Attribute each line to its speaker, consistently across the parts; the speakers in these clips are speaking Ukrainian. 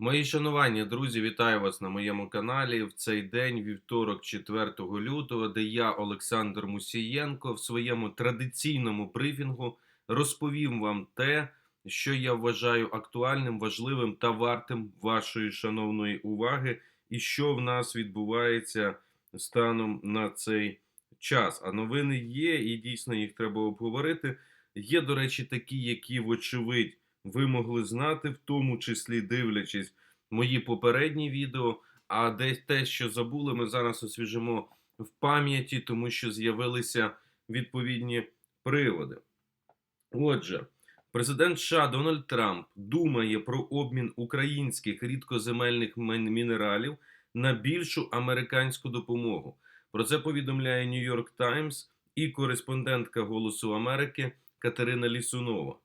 Speaker 1: Мої шанування, друзі, вітаю вас на моєму каналі в цей день, вівторок, 4 лютого, де я, Олександр Мусієнко, в своєму традиційному брифінгу розповім вам те, що я вважаю актуальним, важливим та вартим вашої шановної уваги, і що в нас відбувається станом на цей час. А новини є, і дійсно їх треба обговорити. Є, до речі, такі, які, вочевидь, ви могли знати, в тому числі дивлячись мої попередні відео. А десь те, що забули, ми зараз освіжимо в пам'яті, тому що з'явилися відповідні приводи. Отже, президент США Дональд Трамп думає про обмін українських рідкоземельних мінералів на більшу американську допомогу. Про це повідомляє York Times і кореспондентка Голосу Америки Катерина Лісунова.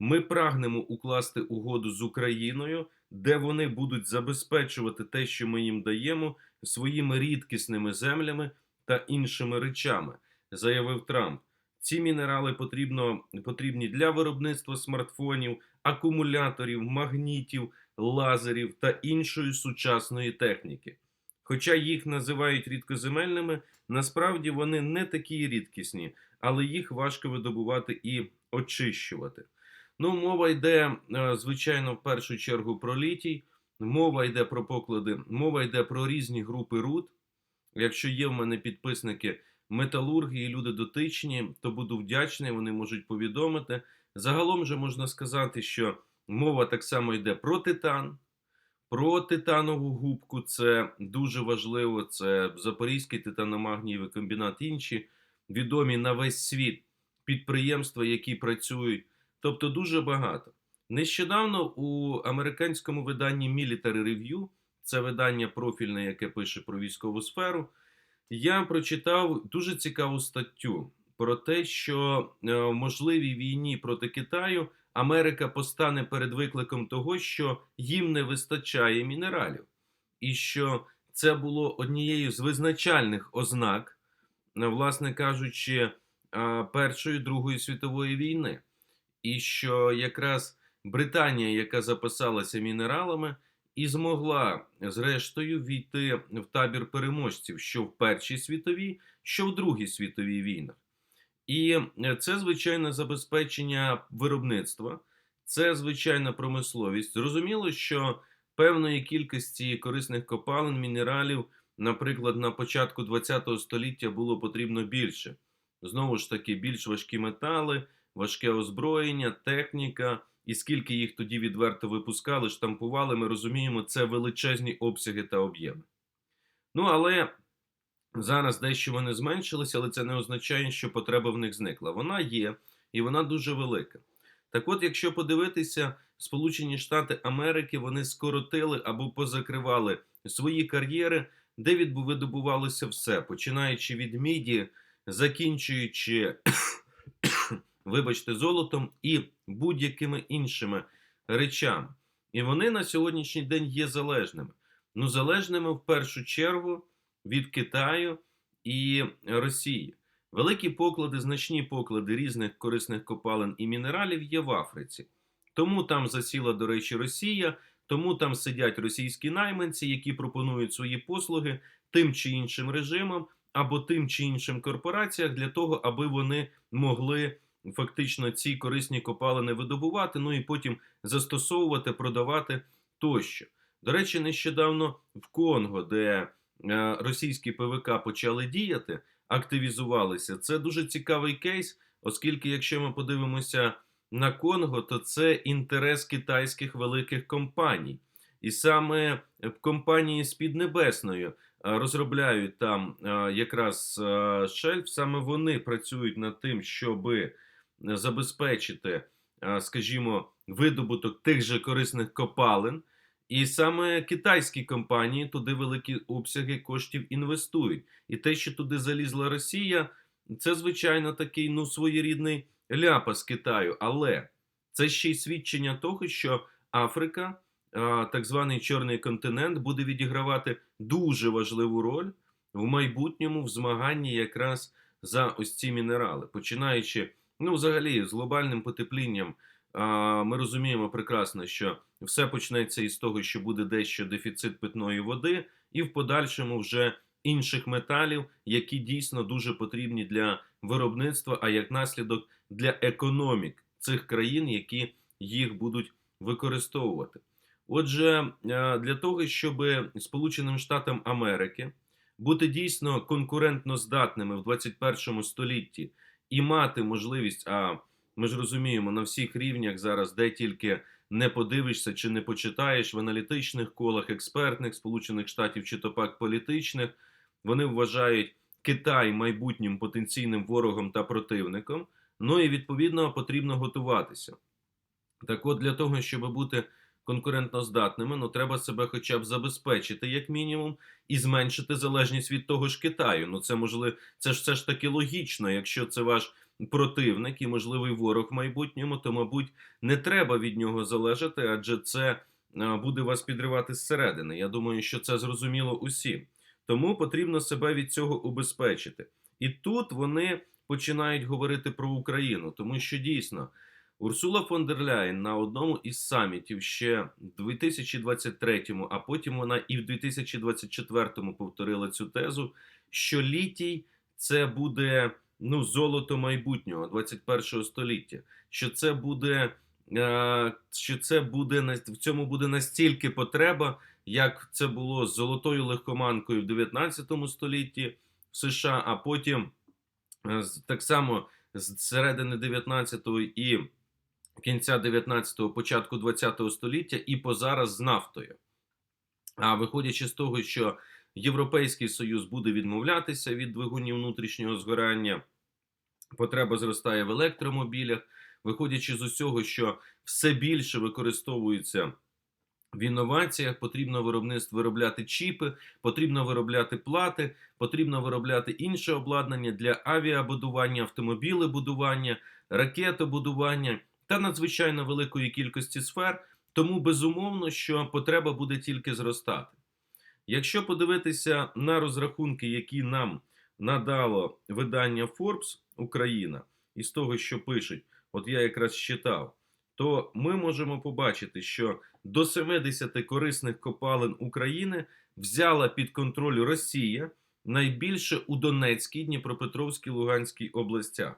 Speaker 1: Ми прагнемо укласти угоду з Україною, де вони будуть забезпечувати те, що ми їм даємо, своїми рідкісними землями та іншими речами, заявив Трамп. Ці мінерали потрібно, потрібні для виробництва смартфонів, акумуляторів, магнітів, лазерів та іншої сучасної техніки. Хоча їх називають рідкоземельними, насправді вони не такі рідкісні, але їх важко видобувати і очищувати. Ну, мова йде, е, звичайно, в першу чергу про літій, мова йде про поклади, мова йде про різні групи руд. Якщо є в мене підписники металурги і люди дотичні, то буду вдячний, вони можуть повідомити. Загалом же можна сказати, що мова так само йде про титан, про титанову губку. Це дуже важливо. Це Запорізький титаномагнієвий комбінат, інші відомі на весь світ підприємства, які працюють. Тобто дуже багато. Нещодавно у американському виданні Military Review, це видання профільне, яке пише про військову сферу, я прочитав дуже цікаву статтю про те, що е, в можливій війні проти Китаю Америка постане перед викликом того, що їм не вистачає мінералів, і що це було однією з визначальних ознак, власне кажучи, е, Першої Другої світової війни і що якраз Британія, яка запасалася мінералами, і змогла зрештою війти в табір переможців, що в Першій світовій, що в Другій світовій війнах. І це звичайне забезпечення виробництва, це звичайна промисловість. Зрозуміло, що певної кількості корисних копалин, мінералів, наприклад, на початку ХХ століття було потрібно більше. Знову ж таки, більш важкі метали, важке озброєння, техніка, і скільки їх тоді відверто випускали, штампували, ми розуміємо, це величезні обсяги та об'єми. Ну, але зараз дещо вони зменшилися, але це не означає, що потреба в них зникла. Вона є, і вона дуже велика. Так от, якщо подивитися, Сполучені Штати Америки вони скоротили або позакривали свої кар'єри, де видобувалося все, починаючи від міді, закінчуючи вибачте, золотом і будь-якими іншими речами. І вони на сьогоднішній день є залежними. Ну, залежними в першу чергу від Китаю і Росії. Великі поклади, значні поклади різних корисних копалин і мінералів є в Африці. Тому там засіла, до речі, Росія, тому там сидять російські найманці, які пропонують свої послуги тим чи іншим режимам або тим чи іншим корпораціям для того, аби вони могли фактично ці корисні копалини видобувати, ну і потім застосовувати, продавати тощо. До речі, нещодавно в Конго, де е, російські ПВК почали діяти, активізувалися. Це дуже цікавий кейс, оскільки, якщо ми подивимося на Конго, то це інтерес китайських великих компаній. І саме компанії з Піднебесною е, розробляють там е, якраз е, шельф, саме вони працюють над тим, щоби забезпечити, е, скажімо, видобуток тих же корисних копалин. І саме китайські компанії туди великі обсяги коштів інвестують. І те, що туди залізла Росія, це звичайно такий ну своєрідний ляпас Китаю. Але це ще й свідчення того, що Африка, е, так званий Чорний континент, буде відігравати дуже важливу роль в майбутньому в змаганні якраз за ось ці мінерали, починаючи. Ну, взагалі, з глобальним потеплінням ми розуміємо прекрасно, що все почнеться із того, що буде дещо дефіцит питної води, і в подальшому вже інших металів, які дійсно дуже потрібні для виробництва, а як наслідок для економік цих країн, які їх будуть використовувати. Отже, для того, щоб Сполученим Штатам Америки бути дійсно конкурентно здатними в 21 столітті і мати можливість, а ми ж розуміємо, на всіх рівнях зараз, де тільки не подивишся чи не почитаєш в аналітичних колах експертних Сполучених Штатів чи то пак політичних, вони вважають Китай майбутнім потенційним ворогом та противником. Ну і відповідно потрібно готуватися. Так от, для того, щоб бути конкурентноздатними, ну треба себе хоча б забезпечити, як мінімум, і зменшити залежність від того ж Китаю. Ну це можливо, це ж все ж таки логічно. Якщо це ваш противник і можливий ворог в майбутньому, то мабуть не треба від нього залежати, адже це а, буде вас підривати зсередини. Я думаю, що це зрозуміло усім. Тому потрібно себе від цього убезпечити. І тут вони починають говорити про Україну, тому що дійсно. Урсула фон дер Ляєн на одному із самітів ще в 2023-му, а потім вона і в 2024-му повторила цю тезу, що літій це буде ну, золото майбутнього 21-го століття. Що це буде, е, що це буде в цьому буде настільки потреба, як це було з золотою легкоманкою в 19 столітті в США, а потім е, так само з середини 19-го і кінця 19-го, початку 20-го століття і по зараз з нафтою. А виходячи з того, що Європейський Союз буде відмовлятися від двигунів внутрішнього згорання, потреба зростає в електромобілях, виходячи з усього, що все більше використовується в інноваціях, потрібно виробництво виробляти чіпи, потрібно виробляти плати, потрібно виробляти інше обладнання для авіабудування, автомобілебудування, ракетобудування та надзвичайно великої кількості сфер. Тому безумовно, що потреба буде тільки зростати. Якщо подивитися на розрахунки, які нам надало видання Forbes Україна, із того, що пишуть, от я якраз читав, то ми можемо побачити, що до 70 корисних копалин України взяла під контроль Росія найбільше у Донецькій, Дніпропетровській, Луганській областях.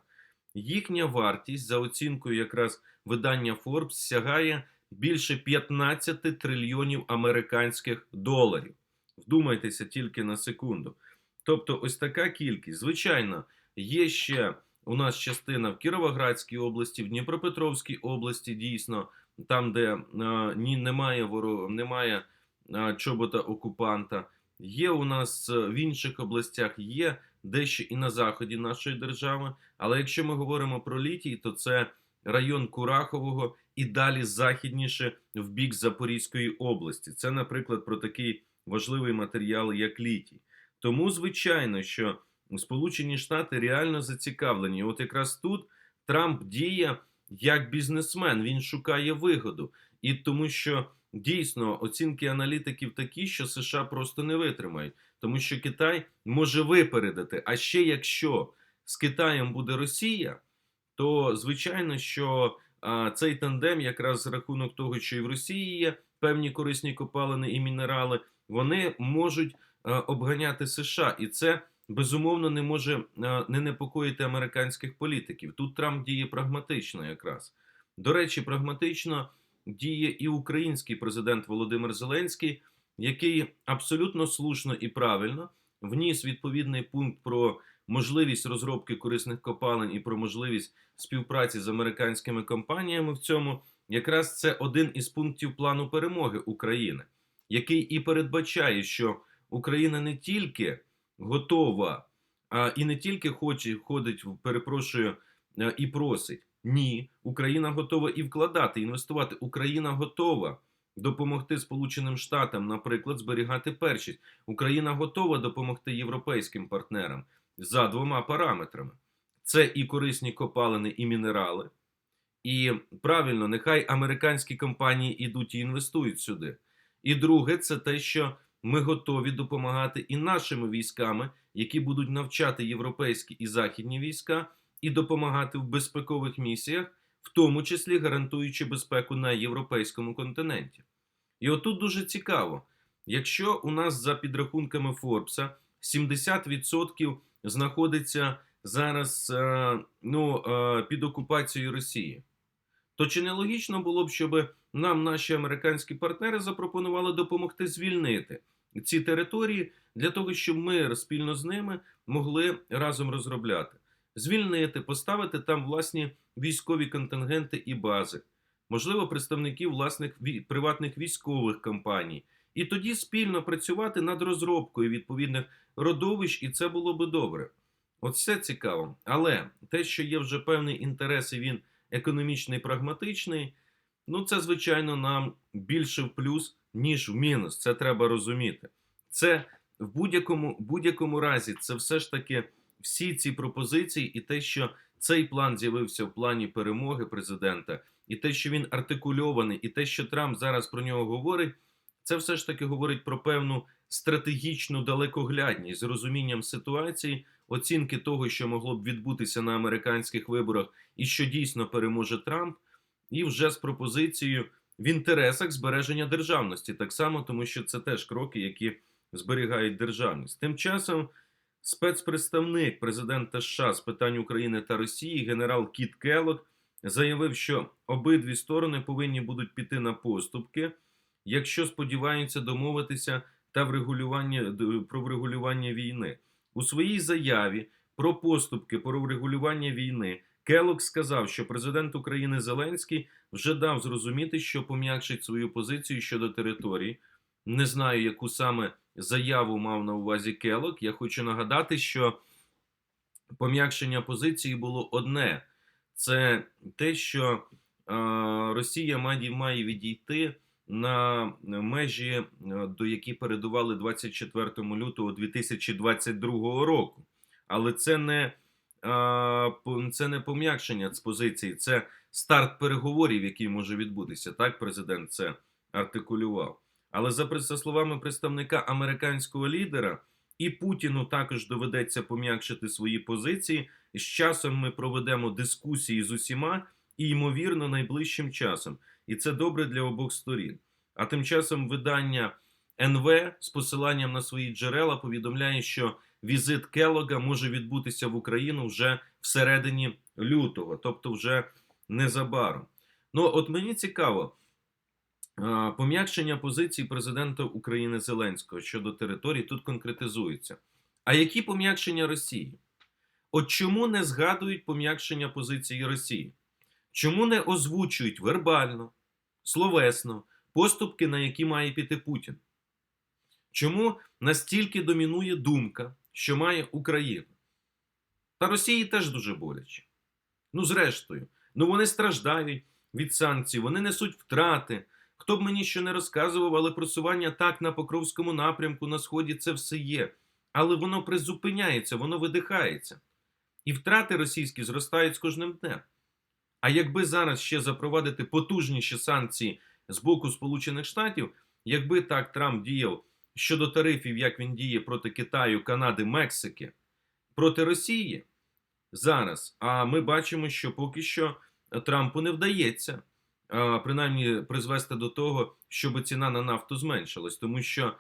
Speaker 1: Їхня вартість за оцінкою якраз видання Forbes сягає більше 15 трильйонів американських доларів. Вдумайтеся тільки на секунду. Тобто, ось така кількість. Звичайно, є ще у нас частина в Кіровоградській області, в Дніпропетровській області, дійсно, там, де е, ні, немає ворога, немає е, чобота окупанта. Є у нас е, в інших областях, є дещо і на заході нашої держави. Але якщо ми говоримо про літій, то це район Курахового і далі західніше в бік Запорізької області. Це, наприклад, про такий важливий матеріал, як літій. Тому, звичайно, що Сполучені Штати реально зацікавлені. От якраз тут Трамп діє як бізнесмен, він шукає вигоду. І тому що дійсно оцінки аналітиків такі, що США просто не витримають, тому що Китай може випередити. А ще якщо з Китаєм буде Росія, то звичайно, що а, цей тандем, якраз за рахунок того, що і в Росії є певні корисні копалини і мінерали, вони можуть а, обганяти США, і це безумовно не може а, не непокоїти американських політиків. Тут Трамп діє прагматично, якраз до речі, прагматично діє і український президент Володимир Зеленський, який абсолютно слушно і правильно вніс відповідний пункт про можливість розробки корисних копалин і про можливість співпраці з американськими компаніями в цьому, якраз це один із пунктів плану перемоги України, який і передбачає, що Україна не тільки готова, а і не тільки хоче ходить, перепрошую, е, і просить. Ні, Україна готова і вкладати, інвестувати. Україна готова допомогти Сполученим Штатам, наприклад, зберігати першість. Україна готова допомогти європейським партнерам за двома параметрами: це і корисні копалини, і мінерали. І правильно, нехай американські компанії ідуть і інвестують сюди. І друге, це те, що ми готові допомагати і нашими військами, які будуть навчати європейські і західні війська, і допомагати в безпекових місіях, в тому числі гарантуючи безпеку на європейському континенті. І отут дуже цікаво, якщо у нас за підрахунками Форбса 70% знаходиться зараз е, ну, е, під окупацією Росії, то чи не логічно було б, щоб нам наші американські партнери запропонували допомогти звільнити ці території для того, щоб ми спільно з ними могли разом розробляти, звільнити, поставити там власні військові контингенти і бази, можливо, представників власних приватних військових компаній, і тоді спільно працювати над розробкою відповідних родовищ, і це було би добре. Оце цікаво. Але те, що є вже певний інтерес, і він економічний, прагматичний, ну це, звичайно, нам більше в плюс, ніж в мінус. Це треба розуміти. Це в будь-якому, будь-якому разі, це все ж таки всі ці пропозиції, і те, що цей план з'явився в плані перемоги президента, і те, що він артикульований, і те, що Трамп зараз про нього говорить, це все ж таки говорить про певну стратегічну далекоглядність з розумінням ситуації, оцінки того, що могло б відбутися на американських виборах, і що дійсно переможе Трамп, і вже з пропозицією в інтересах збереження державності, так само, тому що це теж кроки, які зберігають державність. Тим часом спецпредставник президента США з питань України та Росії, генерал Кіт Келлог, заявив, що обидві сторони повинні будуть піти на поступки, якщо сподіваються домовитися та врегулювання про врегулювання війни. У своїй заяві про поступки про врегулювання війни Келлог сказав, що президент України Зеленський вже дав зрозуміти, що пом'якшить свою позицію щодо території. Не знаю, яку саме заяву мав на увазі Келлог. Я хочу нагадати, що пом'якшення позиції було одне: це те, що е, Росія має, має відійти на межі, е, до які передували 24 лютого 2022 року. Але це не, е, це не пом'якшення з позиції, це старт переговорів, який може відбутися. Так, президент це артикулював. Але за, словами представника американського лідера, і Путіну також доведеться пом'якшити свої позиції. З часом ми проведемо дискусії з усіма, і ймовірно, найближчим часом. І це добре для обох сторін. А тим часом видання НВ з посиланням на свої джерела повідомляє, що візит Келлога може відбутися в Україну вже всередині лютого, тобто вже незабаром. Ну, от мені цікаво, пом'якшення позицій президента України Зеленського щодо територій тут конкретизується. А які пом'якшення Росії? От чому не згадують пом'якшення позиції Росії? Чому не озвучують вербально, словесно поступки, на які має піти Путін? Чому настільки домінує думка, що має Україна? Та Росії теж дуже боляче. Ну, зрештою, ну вони страждають від санкцій, вони несуть втрати. Хто б мені що не розказував, але просування так на Покровському напрямку на Сході це все є. Але воно призупиняється, воно видихається. І втрати російські зростають з кожним днем. А якби зараз ще запровадити потужніші санкції з боку Сполучених Штатів, якби так Трамп діяв щодо тарифів, як він діє проти Китаю, Канади, Мексики, проти Росії зараз, а ми бачимо, що поки що Трампу не вдається принаймні призвести до того, щоб ціна на нафту зменшилась, тому що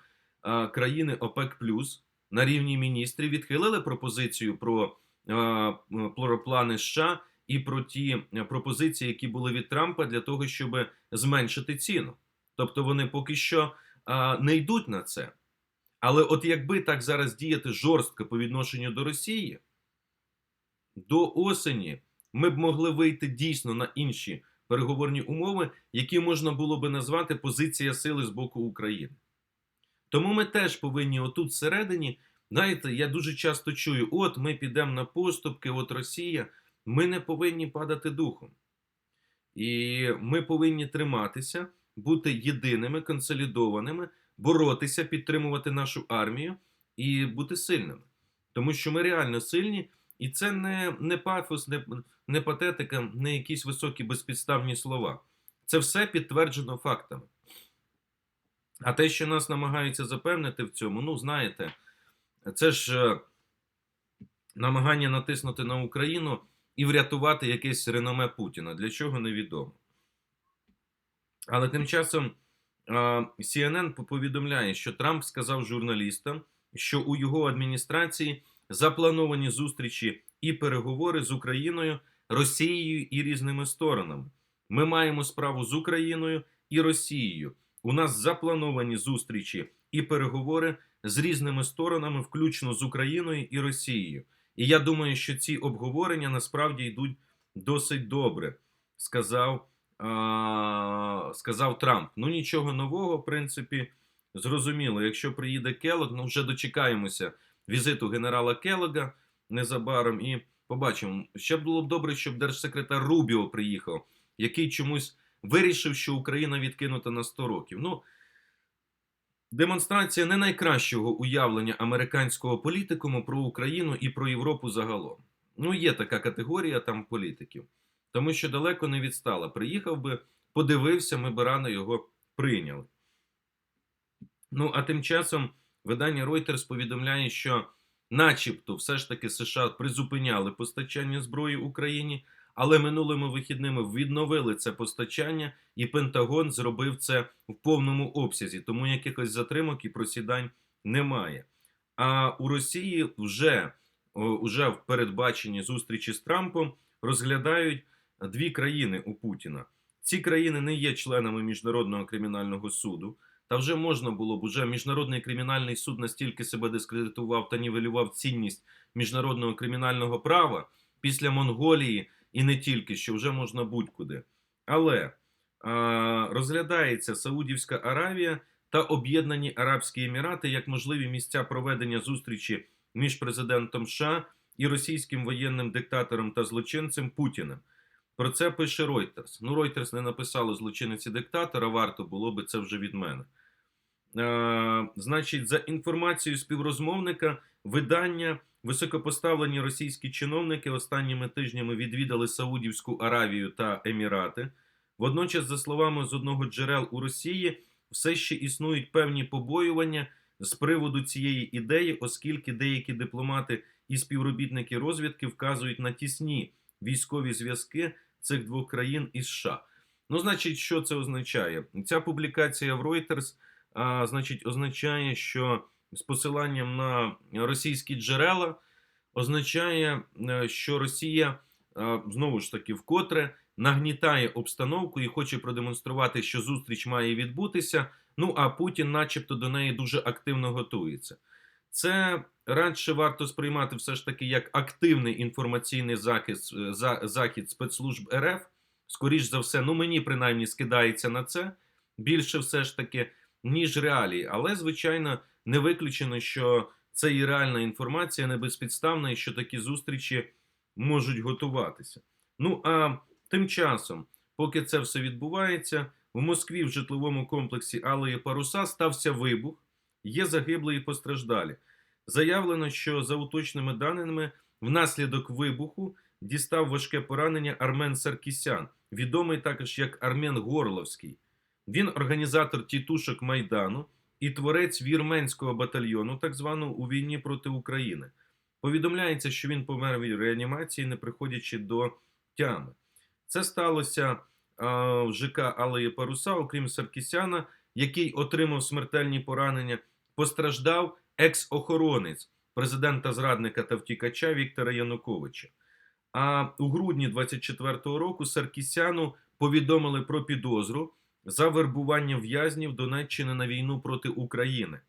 Speaker 1: країни ОПЕК Плюс на рівні міністрів відхилили пропозицію про, а, про плани США і про ті пропозиції, які були від Трампа для того, щоб зменшити ціну. Тобто вони поки що не йдуть на це. Але от якби так зараз діяти жорстко по відношенню до Росії, до осені ми б могли вийти дійсно на інші переговорні умови, які можна було би назвати позиція сили з боку України. Тому ми теж повинні отут всередині, знаєте, я дуже часто чую: от ми підемо на поступки, от Росія. Ми не повинні падати духом. І ми повинні триматися, бути єдиними, консолідованими, боротися, підтримувати нашу армію і бути сильними. Тому що ми реально сильні, і це не, не пафос, не, не патетика, не якісь високі безпідставні слова. Це все підтверджено фактами. А те, що нас намагаються запевнити в цьому, ну знаєте, це ж е, намагання натиснути на Україну і врятувати якесь реноме Путіна. Для чого невідомо. Але тим часом CNN повідомляє, що Трамп сказав журналістам, що у його адміністрації заплановані зустрічі і переговори з Україною, Росією і різними сторонами. Ми маємо справу з Україною і Росією. У нас заплановані зустрічі і переговори з різними сторонами, включно з Україною і Росією. І я думаю, що ці обговорення насправді йдуть досить добре, сказав, а, сказав Трамп. Ну нічого нового, в принципі, зрозуміло. Якщо приїде Келог, ну вже дочекаємося візиту генерала Келога незабаром і побачимо. Ще було б добре, щоб держсекретар Рубіо приїхав, який чомусь вирішив, що Україна відкинута на 100 років. Ну, демонстрація не найкращого уявлення американського політикуму про Україну і про Європу загалом. Ну, є така категорія там політиків, тому що далеко не відстала. Приїхав би, подивився, ми би рано його прийняли. Ну, а тим часом видання Reuters повідомляє, що, начебто, все ж таки США призупиняли постачання зброї Україні, але минулими вихідними відновили це постачання, і Пентагон зробив це в повному обсязі, тому якихось затримок і просідань немає. А у Росії вже, вже в передбаченні зустрічі з Трампом розглядають дві країни у Путіна. Ці країни не є членами Міжнародного кримінального суду. Та вже можна було б уже міжнародний кримінальний суд настільки себе дискредитував та нівелював цінність міжнародного кримінального права після Монголії і не тільки, що вже можна будь-куди. Але а, розглядається Саудівська Аравія та Об'єднані Арабські Емірати як можливі місця проведення зустрічі між президентом США і російським воєнним диктатором та злочинцем Путіним. Про це пише Reuters. Ну, Reuters не написало злочинець і диктатора, варто було би це вже від мене. Е, значить, за інформацією співрозмовника, видання високопоставлені російські чиновники останніми тижнями відвідали Саудівську Аравію та Емірати. Водночас, за словами з одного джерел у Росії, все ще існують певні побоювання з приводу цієї ідеї, оскільки деякі дипломати і співробітники розвідки вказують на тісні військові зв'язки цих двох країн із США. Ну, значить, що це означає? Ця публікація в Reuters, а, значить, означає, що з посиланням на російські джерела означає, е, що Росія а, знову ж таки вкотре нагнітає обстановку і хоче продемонструвати, що зустріч має відбутися. Ну а Путін, начебто, до неї дуже активно готується. Це радше варто сприймати все ж таки як активний інформаційний захист, е, за, захід спецслужб РФ. Скоріш за все, ну мені принаймні скидається на це більше все ж таки, ніж реалії. Але, звичайно, не виключено, що це і реальна інформація не безпідставна, і що такі зустрічі можуть готуватися. Ну а тим часом, поки це все відбувається, в Москві в житловому комплексі Алеї Паруса стався вибух, є загиблі і постраждалі. Заявлено, що за уточними даними, внаслідок вибуху дістав важке поранення Армен Саркісян, відомий також як Армен Горловський. Він організатор тітушок Майдану і творець вірменського батальйону, так званого у війні проти України. Повідомляється, що він помер в реанімації, не приходячи до тями. Це сталося а, в ЖК Алеї Паруса, окрім Саркісяна, який отримав смертельні поранення, постраждав екс-охоронець президента зрадника та втікача Віктора Януковича. А у грудні 24-го року Саркісяну повідомили про підозру за вербування в'язнів Донеччини на війну проти України.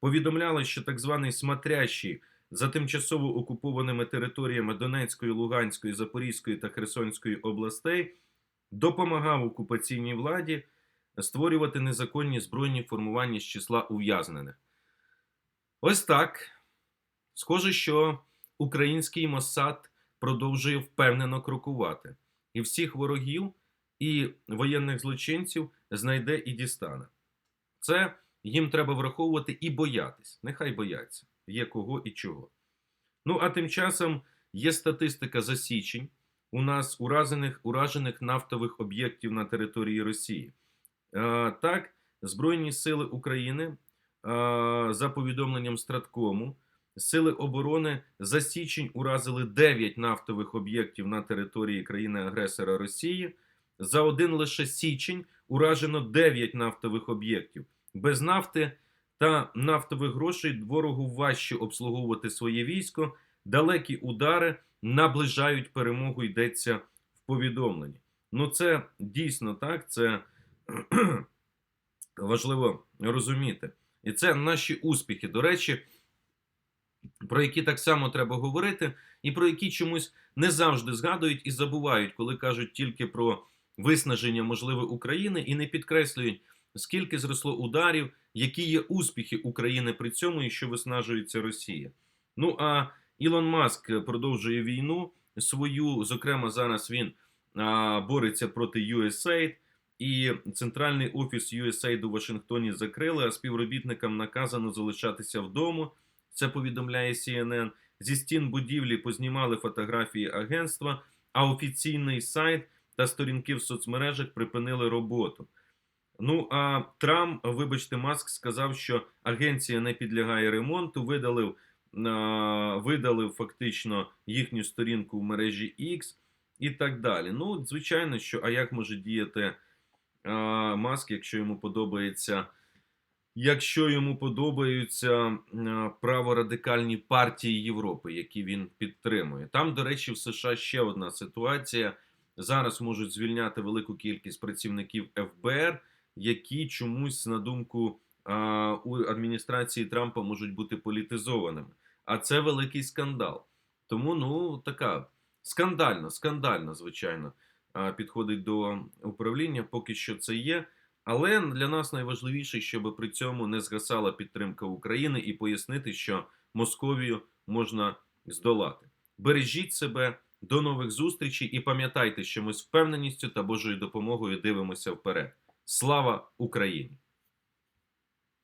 Speaker 1: Повідомляли, що так званий смотрящий за тимчасово окупованими територіями Донецької, Луганської, Запорізької та Херсонської областей допомагав окупаційній владі створювати незаконні збройні формування з числа ув'язнених. Ось так. Схоже, що український Моссад продовжує впевнено крокувати, і всіх ворогів і воєнних злочинців знайде і дістане. Це їм треба враховувати і боятись. Нехай бояться, є кого і чого. Ну, а тим часом є статистика за січень у нас уражених, уражених нафтових об'єктів на території Росії. Е, так, Збройні сили України, за повідомленням Страткому, Сили оборони за січень уразили 9 нафтових об'єктів на території країни-агресора Росії. За один лише січень уражено 9 нафтових об'єктів. Без нафти та нафтових грошей ворогу важче обслуговувати своє військо. Далекі удари наближають перемогу, йдеться в повідомленні. Ну, це дійсно так, це важливо розуміти. І це наші успіхи. До речі, про які так само треба говорити, і про які чомусь не завжди згадують і забувають, коли кажуть тільки про виснаження можливе України, і не підкреслюють, скільки зросло ударів, які є успіхи України при цьому, і що виснажується Росія. Ну а Ілон Маск продовжує війну свою. Зокрема, зараз він а, бореться проти USAID, і центральний офіс USAID у Вашингтоні закрили, а співробітникам наказано залишатися вдома. Це повідомляє CNN. Зі стін будівлі познімали фотографії агентства, а офіційний сайт та сторінки в соцмережах припинили роботу. Ну а Трамп, вибачте, Маск сказав, що агенція не підлягає ремонту. Видалив, видалив фактично їхню сторінку в мережі X і так далі. Ну, звичайно, що а як може діяти Маск, якщо йому подобається. Якщо йому подобаються праворадикальні партії Європи, які він підтримує, там, до речі, в США ще одна ситуація. Зараз можуть звільняти велику кількість працівників ФБР, які чомусь, на думку у адміністрації Трампа, можуть бути політизованими. А це великий скандал. Тому ну така скандально, скандально, звичайно, підходить до управління. Поки що це є. Але для нас найважливіше, щоб при цьому не згасала підтримка України і пояснити, що Московію можна здолати. Бережіть себе, до нових зустрічей і пам'ятайте, що ми з впевненістю та Божою допомогою дивимося вперед. Слава Україні!